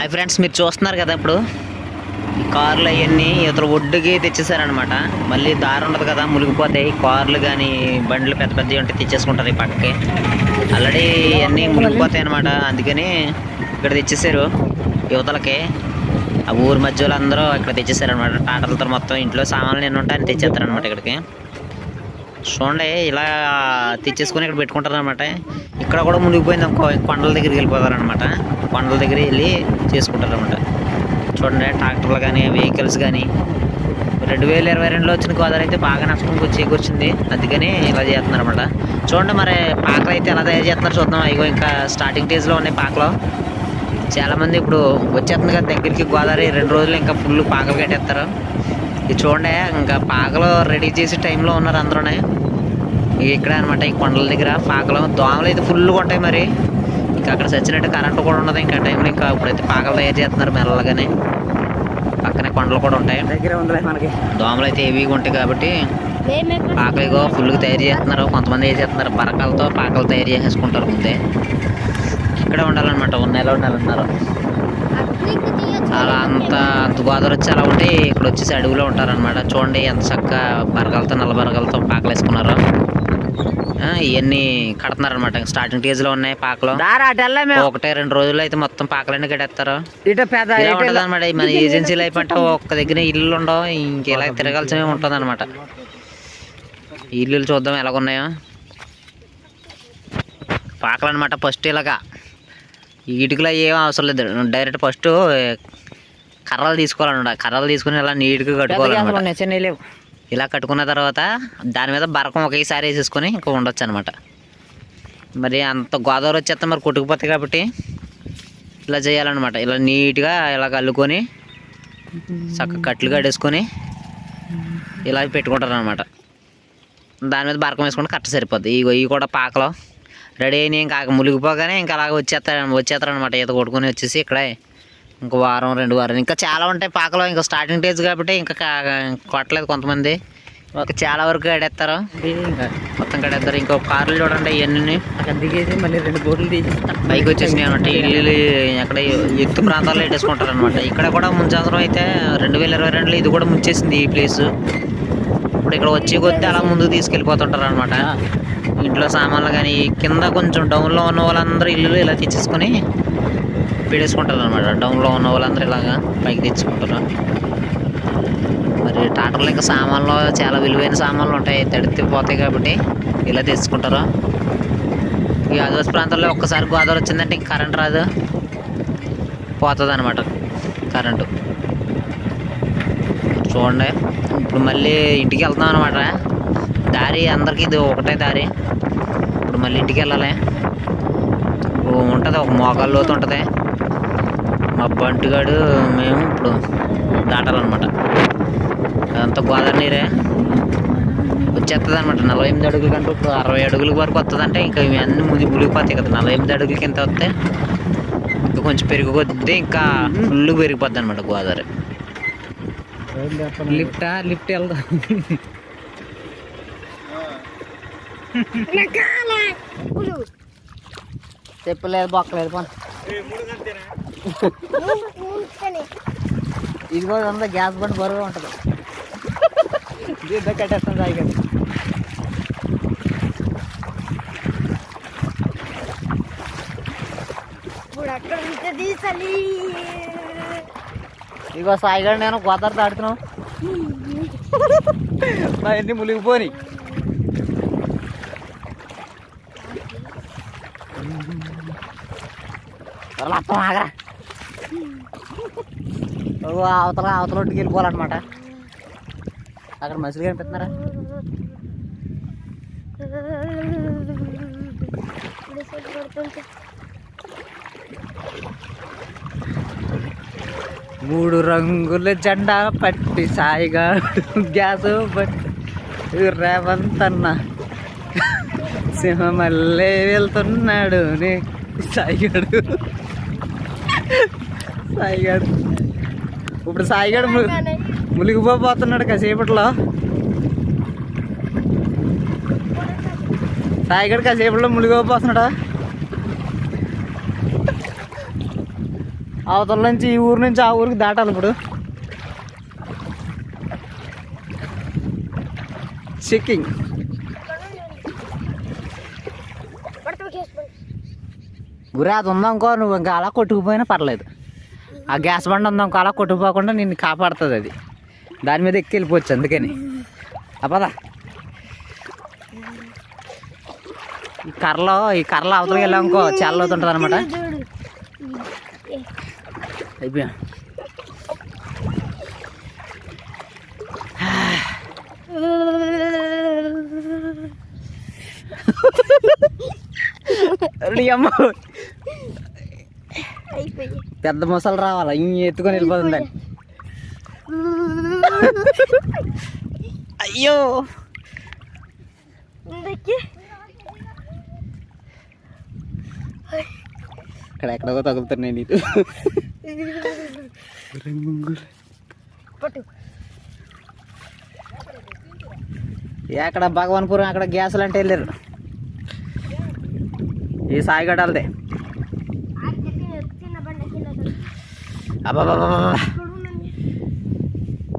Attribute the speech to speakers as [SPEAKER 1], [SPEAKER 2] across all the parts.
[SPEAKER 1] Hi friends మీరు చూస్తున్నారు కదా ఇప్పుడు? ఈ కార్లు అవన్నీ ఇతర ఒడ్డుకి తెచ్చేసారనమాట మళ్ళీ దారి ఉండదు కదా మునిగిపోతాయి. కార్లు కానీ బండ్లు పెద్ద పెద్దవి ఉంటే తెచ్చేసుకుంటారు ఈ పక్కకి ఆల్రెడీ ఇవన్నీ మునిగిపోతాయి అనమాట అందుకని ఇక్కడ తెచ్చేసారు యువతలకి. ఆ ఊరి మధ్యలో అందరూ ఇక్కడ తెచ్చేసారనమాట టాటర్లతో మొత్తం ఇంట్లో సామాన్లు ఎన్ని ఉంటాయని తెచ్చేస్తారనమాట ఇక్కడికి. చూడండి ఇలా తెచ్చేసుకొని ఇక్కడ పెట్టుకుంటారనమాట ఇక్కడ కూడా మునిగిపోయింది అనుకో కొండల దగ్గరికి వెళ్ళిపోతారనమాట కొండల దగ్గర వెళ్ళి చేసుకుంటారు అనమాట చూడండి ట్రాక్టర్లు కానీ వెహికల్స్ కానీ రెండు వేల ఇరవై రెండులో వచ్చిన గోదావరి అయితే బాగా నష్టం చేకూర్చింది. అందుకని ఇలా చేస్తున్నారు అనమాట చూడండి మరి పాకలు అయితే ఎలా తయారు చేస్తున్నారు చూద్దాం. ఇగో ఇంకా స్టార్టింగ్ స్టేజ్లో ఉన్నాయి పాకలు. చాలామంది ఇప్పుడు వచ్చేస్తుంది కదా దగ్గరికి. గోదావరి రెండు రోజులు ఇంకా ఫుల్ పాకలు కట్టేస్తారు. ఇది చూడండి ఇంకా పాకలు రెడీ చేసే టైంలో ఉన్నారు అందరూనే. ఇక ఇక్కడ అనమాట ఈ కొండల దగ్గర. పాకలు దోమలు అయితే ఫుల్గా ఉంటాయి మరి. ఇంకా అక్కడ చచ్చినట్టు కరెంటు కూడా ఉండదు. ఇంకా టైంలో ఇంకా ఇప్పుడైతే పాకలు తయారు చేస్తున్నారు మెల్లగానే. పక్కనే కొండలు కూడా ఉంటాయి.
[SPEAKER 2] దగ్గర మనకి.
[SPEAKER 1] దోమలు అయితే హెవీగా ఉంటాయి కాబట్టి పాకలు ఇగో ఫుల్గా తయారు చేస్తున్నారు. కొంతమంది ఏం చేస్తున్నారు? బరకాలతో పాకలు తయారు చేసేసుకుంటారు ముందే. ఇక్కడే ఉండాలన్నమాట. ఉన్న నెల ఉండాలన్నారు అలా అంత అంత గోదావరి వచ్చి అలా ఉంటే ఇక్కడ వచ్చేసి అడవిలో ఉంటారనమాట చూడండి ఎంత చక్కగా బరగలతో నల్ల బరగలతో పాకలు వేసుకున్నారు. ఇవన్నీ కడుతున్నారనమాట స్టార్టింగ్ స్టేజ్లో ఉన్నాయి పాకలు. ఒకటే రెండు రోజులు అయితే మొత్తం పాకలన్నీ కట్టేస్తారు.
[SPEAKER 2] వెళ్ళా.
[SPEAKER 1] అనమాట మన ఏజెన్సీ లైఫ్ అంటే ఒక్క దగ్గర ఇల్లు ఉండవు. ఇంకెలా తిరగాల్సినవి ఉంటుంది అనమాట ఇల్లులు చూద్దాం ఎలాగున్నాయో. పాకలు అనమాట ఫస్ట్ ఇలాగా. ఇటుకలో ఏం అవసరం లేదు. డైరెక్ట్ ఫస్ట్ కర్రలు తీసుకోవాలన్నమాట. కర్రలు తీసుకుని ఇలా నీట్గా
[SPEAKER 2] లేవు
[SPEAKER 1] ఇలా కట్టుకున్న తర్వాత దాని మీద బరకం ఒకేసారి వేసేసుకొని ఇంకా ఉండొచ్చు అనమాట మరి అంత గోదావరి వచ్చేస్తే మరి కొట్టుకుపోతాయి కాబట్టి ఇలా చేయాలన్నమాట. ఇలా నీట్గా ఇలా కలుకొని చక్కగా కట్లు కట్టేసుకొని ఇలా పెట్టుకుంటారు అనమాట దాని మీద బరకం వేసుకుంటే కరెక్ట్ సరిపోద్ది. ఇవి కూడా పాకలు రెడీ అయినాయి ఇంకా మునిగిపోగానే ఇంకా అలాగ వచ్చేస్తారు వచ్చేస్తారు అనమాట ఈత కొట్టుకొని వచ్చేసి ఇక్కడే. ఇంకో వారం రెండు వారం. ఇంకా చాలా ఉంటాయి పాకలో. ఇంకా స్టార్టింగ్ స్టేజ్ కాబట్టి ఇంకా కొట్టలేదు కొంతమంది. ఒక చాలా వరకు కడేస్తారు ఇంకా మొత్తం కడేస్తారు ఇంకో కార్లు చూడండి ఇవన్నీ
[SPEAKER 2] అక్కడ దిగేసి మళ్ళీ రెండు బోట్లు తీసి
[SPEAKER 1] పైకి వచ్చేసినాయి అనమాట ఇల్లు ఎక్కడ ఎత్తు ప్రాంతాల్లో పెట్టేసుకుంటారు అనమాట ఇక్కడ కూడా ముంచవసరం అయితే రెండు వేల ఇరవై రెండులో ఇది కూడా ముంచేసింది ఈ ప్లేస్ ఇప్పుడు ఇక్కడ వచ్చే కొద్దీ అలా ముందుకు తీసుకెళ్ళిపోతుంటారు అనమాట ఇంట్లో సామాన్లు కానీ కింద కొంచెం డౌన్లో ఉన్న వాళ్ళందరూ ఇల్లు ఇలా తెచ్చేసుకొని పెట్టేసుకుంటారు అనమాట డౌన్లో ఉన్న వాళ్ళందరూ ఇలాగా పైకి తెచ్చుకుంటారు. మరి టాటర్లో ఇంకా సామాన్లు చాలా విలువైన సామాన్లు ఉంటాయి. తడితే పోతాయి కాబట్టి ఇలా తెచ్చుకుంటారు. ఈ ఆదివాసి ప్రాంతాల్లో ఒక్కసారి గోదావరి వచ్చిందంటే కరెంట్ రాదు. పోతుంది అనమాట కరెంటు చూడండి. ఇప్పుడు మళ్ళీ ఇంటికి వెళ్తున్నాం అనమాట దారి అందరికీ ఇది ఒకటే దారి. ఇప్పుడు మళ్ళీ ఇంటికి వెళ్ళాలి. ఇప్పుడు ఉంటుంది ఒక మోకాళ్ళ లోతు ఉంటుంది. మా బంటిగాడు మేము ఇప్పుడు దాటాలన్నమాట. అదంతా గోదావరి నీరే. వచ్చేస్తుంది అనమాట నలభై ఎనిమిది అడుగుల కంటే ఇప్పుడు అరవై అడుగుల వరకు వస్తుంది అంటే ఇంకా ఇవి అన్ని ముది మునిగిపోతాయి కదా. నలభై ఎనిమిది అడుగుల కింద వస్తే ఇంకా కొంచెం పెరిగి కొద్దీ ఇంకా ఫుల్ పెరిగిపోద్ది అనమాట గోదావరి
[SPEAKER 2] లిఫ్ట్? లిఫ్ట్ వెళ్దా. చెప్పలేదు బొక్కలేదు పని. ఇదిగో అంతా గ్యాస్ బండ్ బరువుగా ఉంటుంది. దీంతో కట్టేస్తాం ఇదిగో సాయిగాడు నేను గోదావరి దాడుతున్నాం నా ఎన్ని మునిగిపోని మొత్తం ఆగరా. ఓ అవతల అవతల ఒడ్డుకి వెళ్ళిపోవాలన్నమాట. అక్కడ మనుషులు కనిపిస్తున్నారా? మూడు రంగుల జెండా పట్టి సాయిగా గ్యాస్ పట్టి. రేవంత్ అన్నా. సింహమల్లే వెళ్తున్నాడు. సాయిగాడు. సాయిగాడు. ఇప్పుడు సాయిగాడు మునిగిపోతున్నాడు కాసేపట్లో. సాయిగాడు కాసేపట్లో మునిగిపోతున్నాడా
[SPEAKER 1] అవతల నుంచి ఈ ఊరు నుంచి ఆ ఊరికి దాటాలి ఇప్పుడు. చెక్కింగ్. గురి అది ఉందనుకో నువ్వు ఇంకా అలా కొట్టుకుపోయినా పర్లేదు. ఆ గ్యాస్ బండ ఉందనుకో అలా కొట్టుకుపోకుండా నిన్ను కాపాడుతుంది అది. దాని మీద ఎక్కి వెళ్ళిపోవచ్చు అందుకని. అపదా ఈ కర్రలో ఈ కర్రలో అవతలకి వెళ్ళామనుకో చాలా అవుతుంటుంది అనమాట అయిపోయి? పెద్ద మొసలు రావాలా? ఇంక ఎత్తుకొని వెళ్ళిపోతుందండి అయ్యో. ఇక్కడ ఎక్కడో తగులుతున్నాయి నీకు
[SPEAKER 2] పట్టు.
[SPEAKER 1] ఎక్కడ భగవాన్పురం అక్కడ గ్యాసులు అంటే వెళ్ళారు. ఈ సాయిగడాలదే
[SPEAKER 2] చిన్న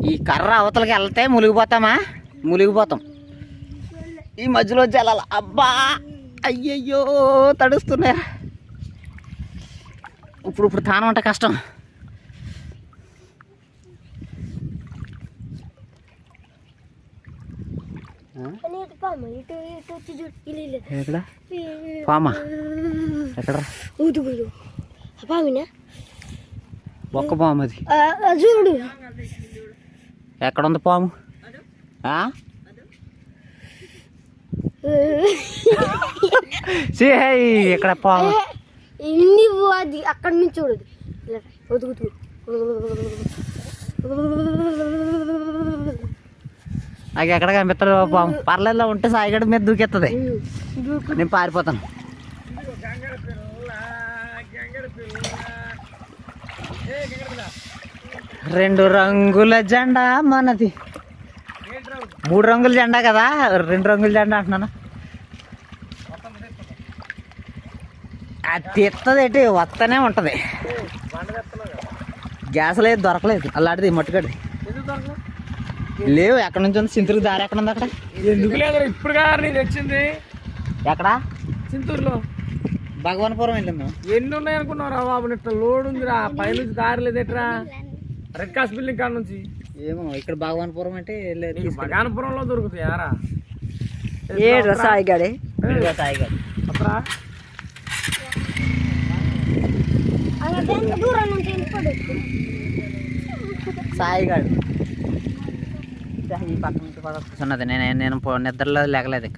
[SPEAKER 1] ఈ కర్ర అవతలకి వెళ్తే మునిగిపోతామా? మునిగిపోతాం. ఈ మధ్యలో జలాల. అబ్బా! అయ్యయ్యో! తడుస్తున్నాయి. ఇప్పుడు ఇప్పుడు తానం అంటే కష్టం
[SPEAKER 2] అని ఇటు పాము ఇటు ఇటు వచ్చి చూడు ఇల్లు ఇల్లు
[SPEAKER 1] ఎక్కడ? పామా? ఎక్కడ
[SPEAKER 2] పామినా?
[SPEAKER 1] ఒక్క పాము అది.
[SPEAKER 2] చూడు.
[SPEAKER 1] ఎక్కడ ఉంది పాము ఇక్కడ పాము.
[SPEAKER 2] ఇన్ని అది అక్కడి నుంచి చూడదు ఇలా ఒదుగుతూ
[SPEAKER 1] నాకు ఎక్కడ కనిపిస్తుంది పాము పర్లేదు ఉంటే సాయిగడ మీద దూకెత్తది. నేను పారిపోతాను. రెండు రంగుల జెండా మనది. మూడు రంగుల జెండా కదా? రెండు రంగుల జెండా అంటున్నాను? అది తెత్తది ఏంటి వస్తూనే ఉంటుంది. గ్యాస్ లేదు దొరకలేదు. అలాంటిది మట్టుకడి లేవు ఎక్కడి నుంచి ఉంది? సింతురికి దారి ఎక్కడ ఉంది అక్కడ?
[SPEAKER 3] ఎందుకు లేదు ఇప్పుడు నేను తెచ్చింది.
[SPEAKER 1] ఎక్కడ?
[SPEAKER 3] చింతూరులో
[SPEAKER 1] భగవాన్పురం వెళ్ళింది? మేము
[SPEAKER 3] ఎన్ని ఉన్నాయి అనుకున్నారా బాబు? ఇట్లా లోడ్ ఉందిరా పైనుంచి దారి లేదు ఎట్రా రెడ్ కాస్ బిల్డింగ్ కాడ నుంచి.
[SPEAKER 1] ఏమో ఇక్కడ భగవాన్పురం అంటే లేదు
[SPEAKER 3] నీకు బగానపురంలో దొరుకుతాయి యారా
[SPEAKER 1] ఏ సాయిగాడే. సాయిగాడు.
[SPEAKER 3] అప్పుడా?
[SPEAKER 1] సాయిగాడు. ఈ పక్క నుంచి పక్క కూర్చున్నది నేను నేను నిద్రలో లేగలేదు ఇక.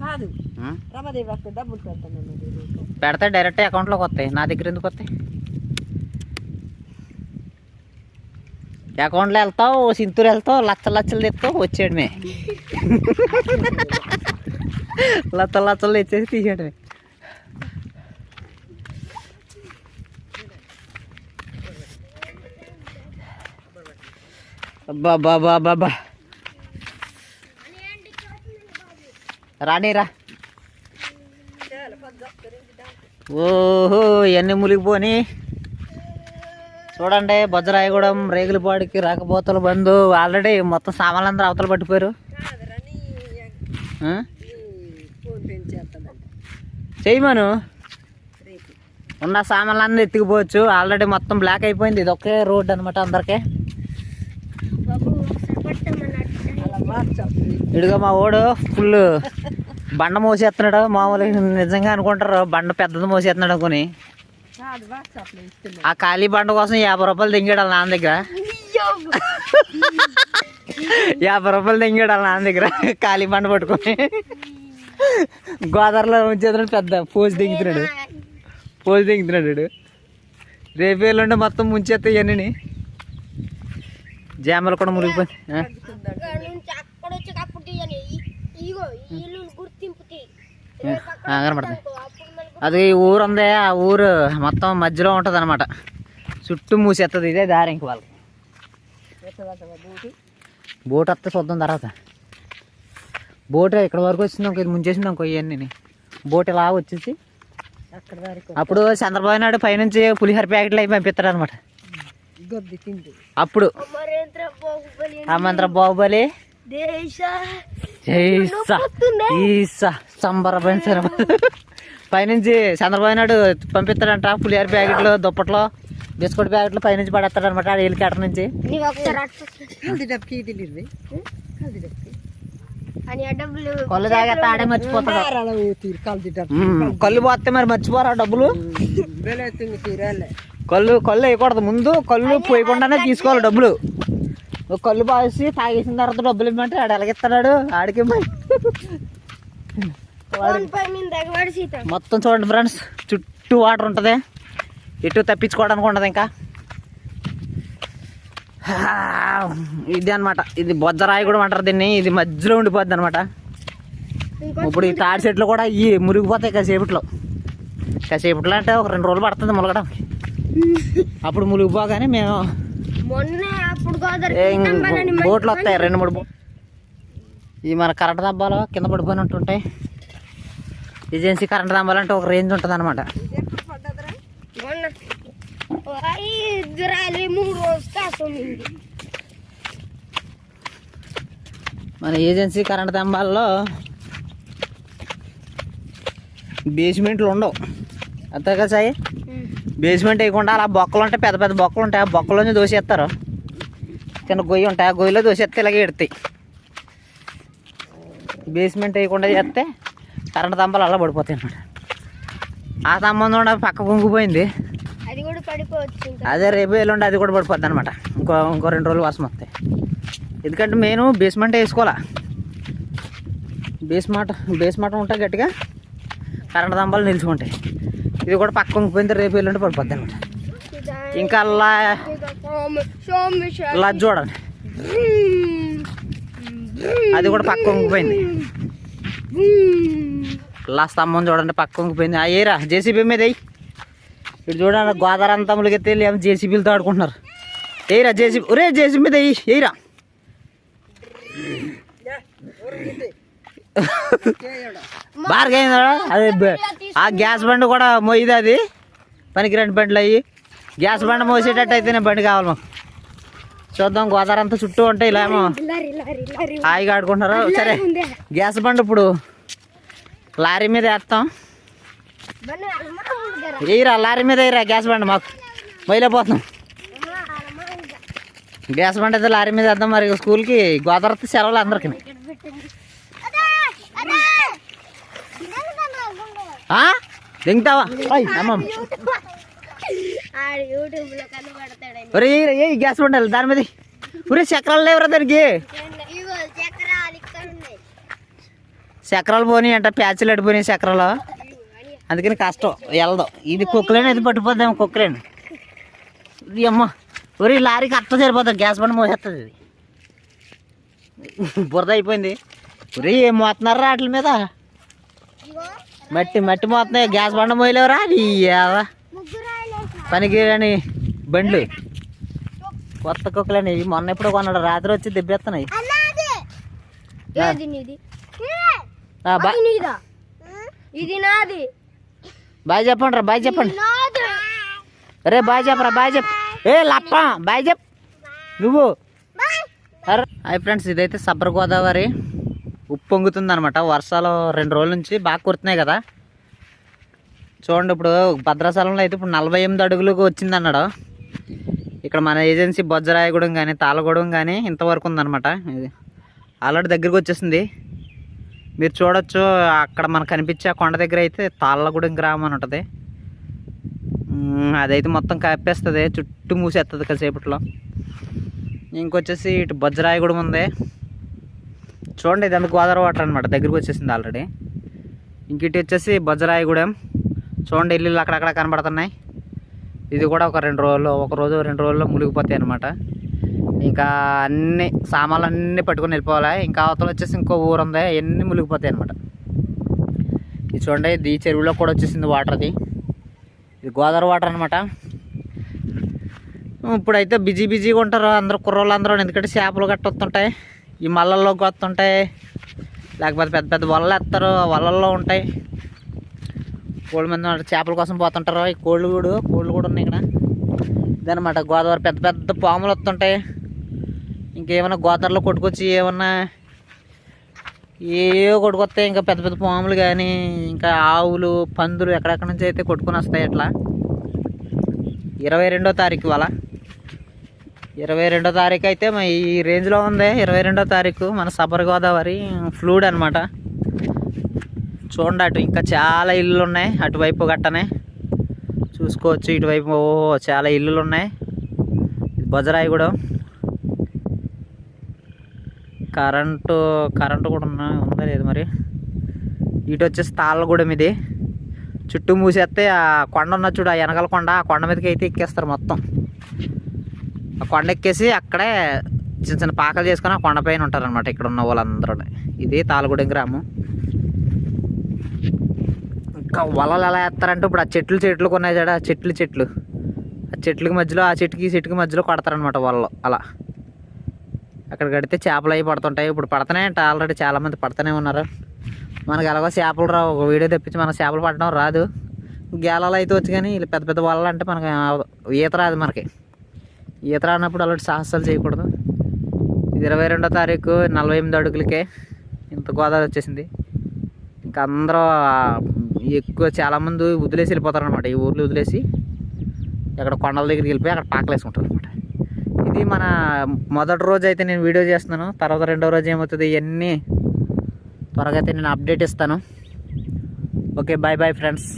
[SPEAKER 4] కాదు? రమాదేవి అక్కడ డబ్బులు పెడతాను
[SPEAKER 1] పెడితే డైరెక్ట్ అకౌంట్లోకి వస్తాయి. నా దగ్గర ఎందుకు వస్తాయి? అకౌంట్లో వెళ్తావు సింతూరు వెళ్తావు లచ్చలు లచ్చలు తెస్తావు వచ్చేయడమే. లచ్చలు లచ్చలు తెచ్చేసి తీసేయడమే. అబ్బా బాబా బాబా ఓహో ఇవన్నీ మునిగిపోని. చూడండి బజ్రాయగూడెం రేగులపాడికి రాకపోతలు బంధు. ఆల్రెడీ మొత్తం సామాన్లందరూ అవతల పట్టిపోయారు. చేయమను
[SPEAKER 4] ఉన్న
[SPEAKER 1] ఉన్న సామాన్లన్నీ ఎత్తుకుపోవచ్చు. ఆల్రెడీ మొత్తం బ్లాక్ అయిపోయింది. ఇది ఒకే రోడ్ అనమాట అందరికీ
[SPEAKER 2] బాబు ఒకసారి పట్టమన్నట్టు
[SPEAKER 4] అలా వాట్సాప్
[SPEAKER 1] ఇడుగా మా ఓడు ఫుల్ బండ మోసేస్తున్నాడు. మామూలుగా నిజంగా అనుకుంటారు. బండ పెద్దది మోసేస్తున్నాడు అనుకుని. ఆ ఖాళీ బండ కోసం యాభై రూపాయలు దింగాడు వాళ్ళ నాన్న దగ్గర. యాభై రూపాయలు దింగాడు వాళ్ళ నాన్న దగ్గర. ఖాళీ బండ పట్టుకొని. గోదావరిలో ఉంచేస్తున్నాడు పెద్ద పోజు దింగుతున్నాడు. పోజు దింగుతున్నాడు వీడు. రేపు ఎల్లుండి మొత్తం ముంచేస్తే ఇవన్నీ జామలు కూడా మునిగిపోయి ఆ?
[SPEAKER 2] అక్కడ నుంచి అక్కడ వచ్చి అప్పుడు తీయని ఈ- ఇగో ఈ ఇల్లు గుర్తింపు తీ
[SPEAKER 1] ఆ, కనపడుతుంది
[SPEAKER 2] మనకు
[SPEAKER 1] అది ఈ ఊరు ఉంది. ఆ ఊరు మొత్తం మధ్యలో ఉంటుంది అనమాట చుట్టూ మూసేస్తుంది ఇదే దారి ఇంక వాళ్ళకి. బోట్ వస్తే చూద్దాం తర్వాత. బోట్ ఇక్కడ వరకు వచ్చింది ఇంకో ఇది ముంచేసింది ఇంకో ఇవన్నీ బోట్ ఇలా వచ్చేసి అప్పుడు చంద్రబాబు నాయుడు పైనుంచి పులిహోర ప్యాకెట్లు అవి పంపిస్తాడు అనమాట అప్పుడు
[SPEAKER 2] అమరేంద్ర బాహుబలి
[SPEAKER 1] సంబరపరిచిన పైనుంచి చంద్రబాబు నాయుడు పంపిస్తాడంట పులిహోర ప్యాకెట్లు దుప్పట్లు బిస్కెట్ ప్యాకెట్లు పైనుంచి పడేస్తాడు అనమాట నుంచి.
[SPEAKER 2] ఆ డబ్బులు
[SPEAKER 1] కళ్ళు తాగేస్తా ఆడే మర్చిపోతాడు. కళ్ళు పోతే మరి మర్చిపోరా డబ్బులు? కళ్ళు కళ్ళు వేయకూడదు. ముందు కళ్ళు పోయకుండానే తీసుకోవాలి డబ్బులు. కళ్ళు పాసి తాగేసిన తర్వాత డబ్బులు ఇవ్వమంటే ఆడు ఎలాగిస్తున్నాడు? ఆడికి మొత్తం చూడండి ఫ్రెండ్స్ చుట్టూ వాటర్ ఉంటుంది. ఎటు తప్పించుకోవడానికి ఉండదు ఇంకా. ఇది అన్నమాట. ఇది బొజ్జరాయి కూడా అంటారు దీన్ని. ఇది మధ్యలో ఉండిపోద్ది అనమాట ఇప్పుడు ఈ తాడి చెట్లు కూడా ఈ మురిగిపోతాయి కాసేపట్లో. కాసేపట్లో అంటే ఒక రెండు రోజులు పడుతుంది ములగడం అప్పుడు మునిగిపోగానే మేము బోట్లు వస్తాయి రెండు మూడు ఈ మన కరెంట్ దబ్బాలు కింద పడిపోయినట్టు ఉంటాయి ఏజెన్సీ కరెంట్ దబ్బాలు అంటే ఒక రేంజ్ ఉంటుంది అనమాట మన ఏజెన్సీ కరెంట్ స్తంభాల్లో బేస్మెంట్లు ఉండవు. అంతే కదా సాయి? బేస్మెంట్ వేయకుండా అలా బొక్కలు ఉంటాయి పెద్ద పెద్ద బొక్కలు ఉంటాయి. ఆ బొక్కలోంచి దోసేస్తారు. చిన్న గొయ్యి ఉంటాయి. ఆ గొయ్యిలో దోసేస్తే ఇలాగే ఎడతాయి. బేస్మెంట్ వేయకుండా చేస్తే కరెంట్ స్తంభాలు అలా పడిపోతాయి అన్నమాట. ఆ స్తంభం చూడ పక్క కుంగిపోయింది.
[SPEAKER 2] అది కూడా పడిపోవచ్చు
[SPEAKER 1] అదే రేపు ఎల్లుండి అది కూడా పడిపోద్ది అనమాట ఇంకో ఇంకో రెండు రోజులు వర్షం వస్తాయి. ఎందుకంటే నేను బేస్మెంట్ వేసుకోవాలా? బేస్మాట బేస్మాట ఉంటాయి గట్టిగా కరెంట్ దంబాలు నిలుచుకుంటాయి ఇది కూడా పక్క ఉంగిపోయింది రేపు ఎల్లుండి పడిపోద్ది అనమాట. ఇంకా అలా అలా చూడండి. అది కూడా పక్క ఉంగిపోయింది లా స్తంభం చూడండి పక్క ఉంగిపోయింది అయ్యేరా జేసీబీ మీద ఇటు చూడండి గోదావరి అంతములకి ములిగెత్తే ఏమో జేసీబీలతో ఆడుకుంటున్నారు. ఏయిరా జేసీబీ ఒరే జేసీబీ మీద వేయి ఏయిరా బాగా అదే ఆ గ్యాస్ బండి కూడా మోయిది అది? పనికిరండి బండ్లు అయ్యి. గ్యాస్ బండి మోసేటట్టు అయితేనే బండి కావాలి మాకు. చూద్దాం గోదావరి అంతా చుట్టూ ఉంటాయి ఇలా ఏమో హాయిగా ఆడుకుంటున్నారు? సరే. గ్యాస్ బండి ఇప్పుడు లారీ మీద వేస్తాం. వేయరా లారీ మీద వేయరా గ్యాస్ బండి మాకు.
[SPEAKER 2] దగ్గర
[SPEAKER 1] గ్యాస్ బండి అయితే లారీ మీద వేద్దాం మరి స్కూల్కి. గోదావరి సెలవులు అందరికి. దింగుతావా? ఒరే ఏ గ్యాస్ బండి వెళ్ళి దాని మీద ఒరే చక్రాలు లేవురా దానికి.
[SPEAKER 2] ఇగో చక్రాలు
[SPEAKER 1] పోనీ అంట ప్యాచ్లు అడిపోయినాయి చక్రాలు. అందుకని కష్టం వెళ్దాం. ఇది కుక్కలేని అది పట్టిపోద్దాం కుక్కలేని. ఇది అమ్మ. ఒరే లారీకి అట్ట సరిపోతుంది గ్యాస్ బండి మోసేస్తుంది ఇది. బురద అయిపోయింది. ఒరే ఏం మోతున్నారా వాటి మీద? మట్టి మట్టి మోతున్నాయి గ్యాస్ బండ మోయలేవురా? అది ఏవా.
[SPEAKER 2] ముగ్గురు రాయలేసిన
[SPEAKER 1] పనికి రాని బండ్లు. కొత్త కుక్కలని మొన్న ఎప్పుడో కొన్నాడు. రాత్రి వచ్చి దెబ్బెత్తున్నాయి
[SPEAKER 2] ఇది నాది.
[SPEAKER 1] బాయ్ చెప్పండి రా బాయ్ చెప్పండి. రే బాయ్ చెప్పరా బాయ్ చెప్ ఏ లప్ప బాయ్ చెప్ నువ్వు. అరే హాయ్ ఫ్రెండ్స్ ఇదైతే సబ్బర్ గోదావరి. ఉప్పొంగుతుందనమాట వర్షాలు రెండు రోజుల నుంచి బాగా కుడుతున్నాయి కదా. చూడండి ఇప్పుడు భద్రాచలంలో అయితే ఇప్పుడు నలభై ఎనిమిది అడుగులకు వచ్చింది అన్నాడు ఇక్కడ మన ఏజెన్సీ బొజ్జరాయగూడెం కానీ తాళగూడెం కానీ ఇంతవరకు ఉందన్నమాట. ఇది ఆల్రెడీ దగ్గరికి వచ్చేసింది. మీరు చూడొచ్చు అక్కడ మనకు కనిపించే ఆ కొండ దగ్గర అయితే తాళ్ళగూడెం గ్రామం అని ఉంటుంది. అదైతే మొత్తం కప్పేస్తుంది చుట్టూ మూసేస్తుంది కాసేపట్లో ఇంకొచ్చేసి ఇటు బొజ్జరాయగూడెం ఉంది. చూడండి ఇది అంత గోదావరి వాటర్ అనమాట దగ్గరికి వచ్చేసింది ఆల్రెడీ ఇంకిటి వచ్చేసి బొజ్జరాయగూడెం చూడండి ఇల్లు అక్కడక్కడ కనబడుతున్నాయి. ఇది కూడా ఒక రెండు రోజులు ఒక రోజు రెండు రోజుల్లో మునిగిపోతాయి అనమాట ఇంకా అన్ని సామాన్లు అన్నీ పట్టుకొని వెళ్ళిపోవాలి. ఇంకా అవతల వచ్చేసి ఇంకో ఊరు ఉంది. అవన్నీ మునిగిపోతాయి అనమాట ఇది చూడండి ఇది చెరువులో కూడా వచ్చేసింది వాటర్ అది ఇది గోదావరి వాటర్ అనమాట ఇప్పుడైతే బిజీ బిజీగా ఉంటారు అందరూ కుర్రోళ్ళు అందరూ ఎందుకంటే చేపలు గట్ట వస్తుంటాయి ఈ మల్లల్లోకి వస్తుంటాయి లేకపోతే పెద్ద పెద్ద వలలు ఎత్తారు. ఆ వలల్లో ఉంటాయి. కోళ్ళ మీద చేపల కోసం పోతుంటారు. ఈ కోళ్ళు కూడా కోళ్ళు కూడా ఉన్నాయి ఇక్కడ. ఇదనమాట గోదావరి పెద్ద పెద్ద పాములు వస్తుంటాయి. ఇంకేమైనా గోదావరిలో కొట్టుకొచ్చి ఏమన్నా ఏవో కొట్టుకొస్తాయి. ఇంకా పెద్ద పెద్ద పాములు కానీ ఇంకా ఆవులు పందులు ఎక్కడెక్కడి నుంచి అయితే కొట్టుకొని వస్తాయి అట్లా ఇరవై రెండో తారీఖు వాళ్ళ ఇరవై రెండో తారీఖు అయితే మా ఈ రేంజ్లో ఉంది. ఇరవై రెండో తారీఖు మన సబర్ గోదావరి ఫ్లూడ్ అనమాట చూడండి అటు ఇంకా చాలా ఇల్లులు ఉన్నాయి అటువైపు గట్టనే చూసుకోవచ్చు. ఇటువైపు ఓ చాలా ఇల్లులు ఉన్నాయి ఇది బజరాయి కూడా కరెంటు కరెంటు కూడా ఉన్నా ఉందా లేదు మరి? ఇటు వచ్చేసి తాళ్ళగూడెం ఇది. చుట్టూ మూసేస్తే ఆ కొండ ఉన్న చూడు ఆ వెనకాల కొండ. ఆ కొండ మీదకి అయితే ఎక్కేస్తారు మొత్తం. కొండ ఎక్కేసి అక్కడే చిన్న చిన్న పాకలు చేసుకొని ఆ కొండపైన ఉంటారనమాట ఇక్కడ ఉన్న వాళ్ళందరూ. ఇది తాళగూడెం గ్రామం. ఇంకా వలలు ఎలా వేస్తారంటే ఇప్పుడు ఆ చెట్లు చెట్లు కొన్నాయి చూడ చెట్లు చెట్లు. ఆ చెట్లకి మధ్యలో ఆ చెట్టుకి చెట్టుకి మధ్యలో కొడతారనమాట వలలు అలా. అక్కడ కడితే చేపలు అవి పడుతుంటాయి. ఇప్పుడు పడుతున్నాయి అంటే ఆల్రెడీ చాలామంది పడుతూనే ఉన్నారు. మనకి ఎలాగో చేపలు రావు. ఒక వీడియో తెప్పించి మనకు చేపలు పట్టడం రాదు. గేలాలు అయితే వచ్చి కానీ పెద్ద పెద్ద వలలు అంటే మనకి ఈత రాదు మనకి. ఈత రానప్పుడు అలాంటి సాహసాలు చేయకూడదు. ఇది ఇరవై రెండో తారీఖు నలభై ఎనిమిది అడుగులకే ఇంత గోదావరి వచ్చేసింది. ఇంకా అందరూ ఎక్కువ చాలామంది వదిలేసి వెళ్ళిపోతారు అనమాట ఈ ఊర్లో వదిలేసి అక్కడ కొండల దగ్గరికి వెళ్ళిపోయి అక్కడ పాకలేసుకుంటారు అనమాట ఇది మన మొదటి రోజు అయితే నేను వీడియో చేస్తున్నాను. తర్వాత రెండో రోజు ఏమవుతుంది ఇవన్నీ త్వరగా అయితే నేను అప్డేట్ ఇస్తాను. Okay bye bye friends.